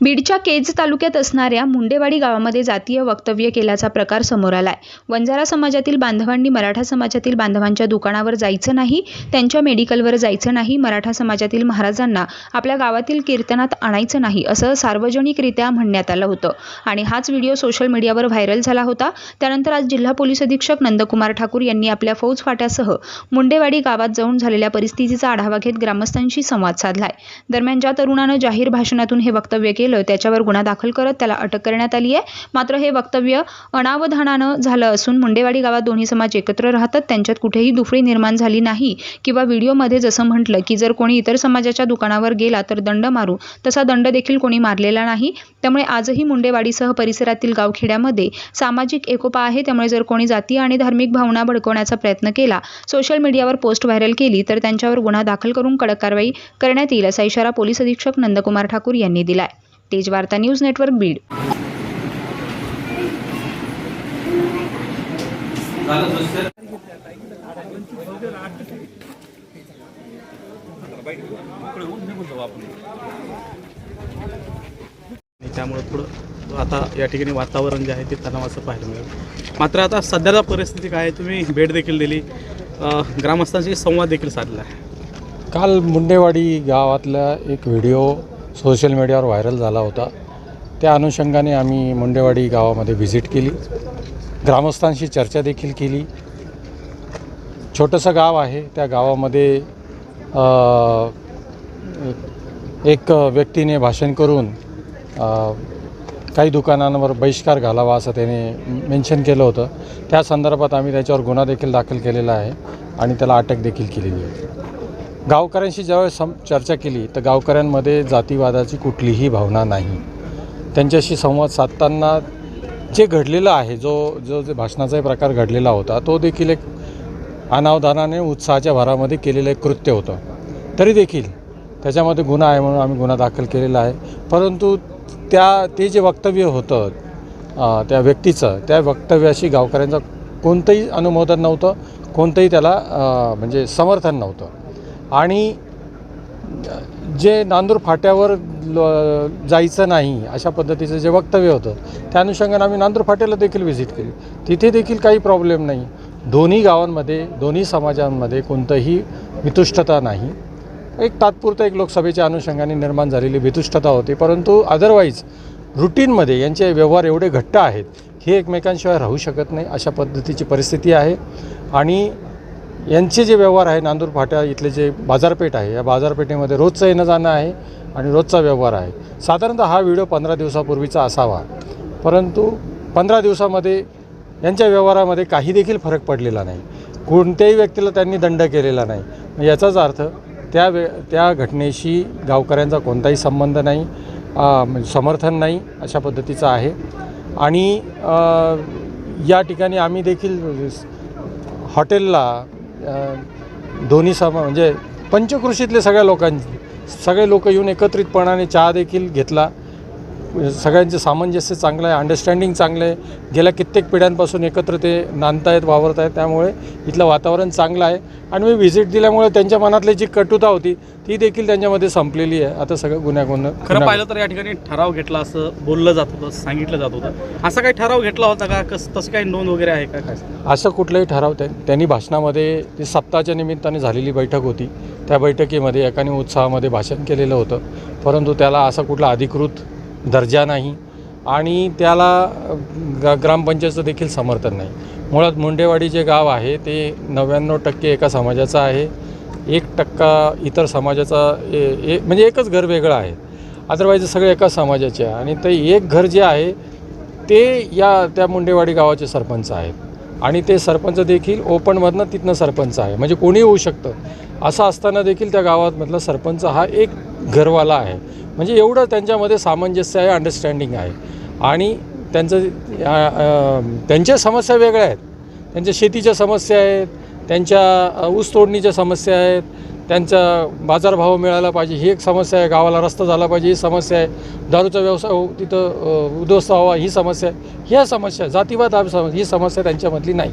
बीडच्या केज तालुक्यात असणाऱ्या मुंडेवाडी गावामध्ये जातीय वक्तव्य केल्याचा प्रकार समोर आलाय. वंजारा समाजातील बांधवांनी मराठा समाजातील बांधवांच्या दुकानावर जायचं नाही त्यांच्या मेडिकलवर जायचं नाही मराठा समाजातील महाराजांना आपल्या गावातील कीर्तनात आणायचं नाही असं सार्वजनिकरित्या म्हणण्यात आलं होतं. आणि हाच व्हिडिओ सोशल मीडियावर व्हायरल झाला होता. त्यानंतर आज जिल्हा पोलीस अधीक्षक नंदकुमार ठाकूर यांनी आपल्या फौज फाट्यासह मुंडेवाडी गावात जाऊन झालेल्या परिस्थितीचा आढावा घेत ग्रामस्थांशी संवाद साधलाय. दरम्यान ज्या तरुणानं जाहीर भाषणातून हे वक्तव्य केलं त्याच्यावर गुन्हा दाखल करत त्याला अटक करण्यात आली आहे. मात्र हे वक्तव्य अनावधानानं झालं असून मुंडेवाडी गावात दोन्ही समाज एकत्र राहतात त्यांच्यात कुठेही दुफळी निर्माण झाली नाही. किंवा व्हिडिओमध्ये जसं म्हटलं की जर कोणी इतर समाजाच्या दुकानावर गेला तर दंड मारू तसा दंड देखील कोणी मारलेला नाही. त्यामुळे आजही मुंडेवाडीसह परिसरातील गावखेड्यामध्ये सामाजिक एकोपा आहे. त्यामुळे जर कोणी जातीय आणि धार्मिक भावना भडकवण्याचा प्रयत्न केला सोशल मीडियावर पोस्ट व्हायरल केली तर त्यांच्यावर गुन्हा दाखल करून कडक कारवाई करण्यात येईल असा इशारा पोलीस अधीक्षक नंदकुमार ठाकूर यांनी दिलाय. तेज वार्ता न्यूज नेटवर्क बीड. त्यामुळं थोडं आता या ठिकाणी वातावरण जे आहे ते तणावाचं पाहायला मिळेल. मात्र आता सध्याचा परिस्थिती काय आहे तुम्ही भेट देखील दिली. ग्रामस्थांशी संवाद देखील साधला आहे. काल मुंडेवाडी गावातला एक व्हिडिओ सोशल मीडियावर व्हायरल झाला होता. त्या अनुषंगाने आम्ही मुंडेवाडी गावामध्ये व्हिजिट केली. ग्रामस्थांशी चर्चा देखील केली. छोटंसं गाव आहे. त्या गावामध्ये एक व्यक्तीने भाषण करून काही दुकानांवर बहिष्कार घालावा असं त्याने मेन्शन केलं होतं. त्या संदर्भात आम्ही त्याच्यावर गुन्हा देखील दाखल केलेला आहे आणि त्याला अटक देखील केलेली आहे. गावकऱ्यांशी ज्यावेळेस सम चर्चा केली तर गावकऱ्यांमध्ये जातीवादाची कुठलीही भावना नाही. त्यांच्याशी संवाद साधताना जे घडलेलं आहे जो जो जे भाषणाचाही प्रकार घडलेला होता तो देखील एक अनावधानाने उत्साहाच्या भरामध्ये केलेलं एक कृत्य होतं. तरी देखील त्याच्यामध्ये गुन्हा आहे म्हणून आम्ही गुन्हा दाखल केलेला आहे. परंतु त्या ते जे वक्तव्य होतं त्या व्यक्तीचं त्या वक्तव्याशी गावकऱ्यांचं कोणतंही अनुमोदन नव्हतं कोणतंही त्याला म्हणजे समर्थन नव्हतं. आणि जे नांदूर फाट्यावर ल- जायचं नाही अशा पद्धतीचं जे वक्तव्य होतं त्या अनुषंगाने आम्ही नांदूर फाट्याला देखील व्हिजिट केली. तिथे देखील काही प्रॉब्लेम नाही. दोन्ही गावांमध्ये दोन्ही समाजांमध्ये कोणतंही वितुष्टता नाही. एक तात्पुरतं एक लोकसभेच्या अनुषंगाने निर्माण झालेली वितुष्टता होती परंतु अदरवाईज रुटीनमध्ये यांचे व्यवहार एवढे घट्ट आहेत हे एकमेकांशिवाय राहू शकत नाही अशा पद्धतीची परिस्थिती आहे. आणि यांचे जे व्यवहार आहे नांदूर फाट्या इथले जे बाजारपेठ आहे या बाजारपेठेमध्ये रोजचं येणं जाणं आहे आणि रोजचा व्यवहार आहे. साधारणतः हा व्हिडिओ पंधरा दिवसापूर्वीचा असावा. परंतु पंधरा दिवसामध्ये यांच्या व्यवहारामध्ये काही देखील फरक पडलेला नाही. कोणत्याही व्यक्तीला त्यांनी दंड केलेला नाही. याचाच अर्थ त्या वे त्या घटनेशी गावकऱ्यांचा कोणताही संबंध नाही म्हणजे समर्थन नाही अशा पद्धतीचं आहे. आणि या ठिकाणी आम्ही देखील हॉटेलला दोन्ही समा म्हणजे पंचकृषीतले सगळ्या लोकांची सगळे लोक येऊन एकत्रितपणाने चहा देखील घेतला. सगळ्यांचे सामंजस्य चांगलं आहे अंडरस्टँडिंग चांगलं आहे. गेल्या कित्येक पिढ्यांपासून एकत्र ते नांदतायत वावरत आहेत त्यामुळे इथलं वातावरण चांगलं आहे. आणि मी व्हिजिट दिल्यामुळे त्यांच्या मनातली जी कटुता होती ती देखील त्यांच्यामध्ये संपलेली आहे. आता सगळं गुन्ह्या गुन्हा खरं पाहिलं तर या ठिकाणी ठराव घेतला असं बोललं जात होतं सांगितलं जात होतं. असा काही ठराव घेतला होता का? कस तशी काही नोंद वगैरे आहे का? काय? असं कुठलंही ठराव त्या त्यांनी भाषणामध्ये सप्ताहाच्या निमित्ताने झालेली बैठक होती. त्या बैठकीमध्ये एकाने उत्साहामध्ये भाषण केलेलं होतं. परंतु त्याला असा कुठला अधिकृत दर्जा नाही आणि त्याला ग ग्रामपंचायतचं देखील समर्थन नाही. मुळात मुंडेवाडी जे गाव आहे ते नव्याण्णव टक्के एका समाजाचं आहे. एक टक्का इतर समाजाचा ए, ए, म्हणजे एकच घर वेगळं आहे. अदरवाईज सगळे एकाच समाजाचे आहे. आणि ते एक घर जे आहे ते या त्या मुंडेवाडी गावाचे सरपंच आहेत. आणि ते सरपंच देखील ओपनमधनं तिथनं सरपंच आहे. म्हणजे कोणी होऊ शकतं. असं असताना देखील त्या गावातमधला सरपंच हा एक घरवाला आहे. म्हणजे एवढं त्यांच्यामध्ये सामंजस्य आहे अंडरस्टँडिंग आहे. आणि त्यांचं त्यांच्या समस्या वेगळ्या आहेत. त्यांच्या शेतीच्या समस्या आहेत त्यांच्या ऊस तोडणीच्या समस्या आहेत. त्यांचा बाजारभाव मिळाला पाहिजे ही एक समस्या आहे. गावाला रस्ता झाला पाहिजे ही समस्या आहे. दारूचा व्यवसाय हो- तिथं उद्ध्वस्त व्हावा ही समस्या आहे. ह्या समस्या जातीवाद हा सम- ही समस्या त्यांच्यामधली नाही.